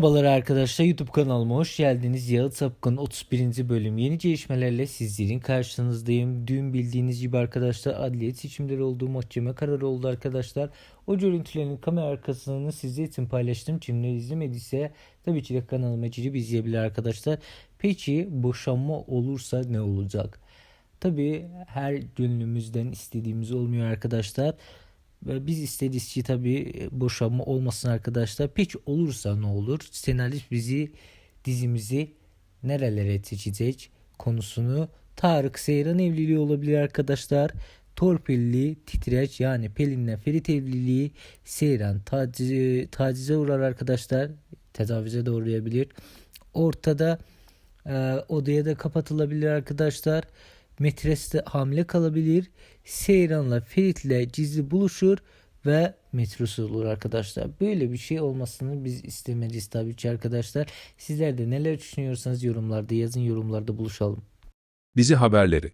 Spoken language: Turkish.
Merhabalar arkadaşlar YouTube kanalıma hoş geldiniz. Yağı Sapkın 31. bölüm yeni gelişmelerle sizlerin karşınızdayım. Dün bildiğiniz gibi arkadaşlar adliye seçimleri olduğu mahkeme kararı oldu arkadaşlar. O görüntülerin kamera arkasını sizler için paylaştım. Kimler izlemediyse tabii ki de kanalıma girip izleyebilir arkadaşlar. Peki boşanma olursa ne olacak? Tabii her gönlümüzden istediğimiz olmuyor arkadaşlar. Ve biz isteriz ki tabii boşanma olmasın arkadaşlar. Peki olursa ne olur? Senarist bizi dizimizi nerelere seçecek konusunu Tarık Seyran evliliği olabilir arkadaşlar. Torpilli titreç yani Pelin'le Ferit evliliği Seyran tacize, tacize uğrar arkadaşlar. Tecavüze de uğrayabilir. Ortada e, odaya da kapatılabilir arkadaşlar. Metres de hamile kalabilir. Seyran'la Ferit'le gizli buluşur ve metrosu olur arkadaşlar. Böyle bir şey olmasını biz istemeliyiz tabii ki arkadaşlar. Sizler de neler düşünüyorsanız yorumlarda yazın yorumlarda buluşalım. Dizi haberleri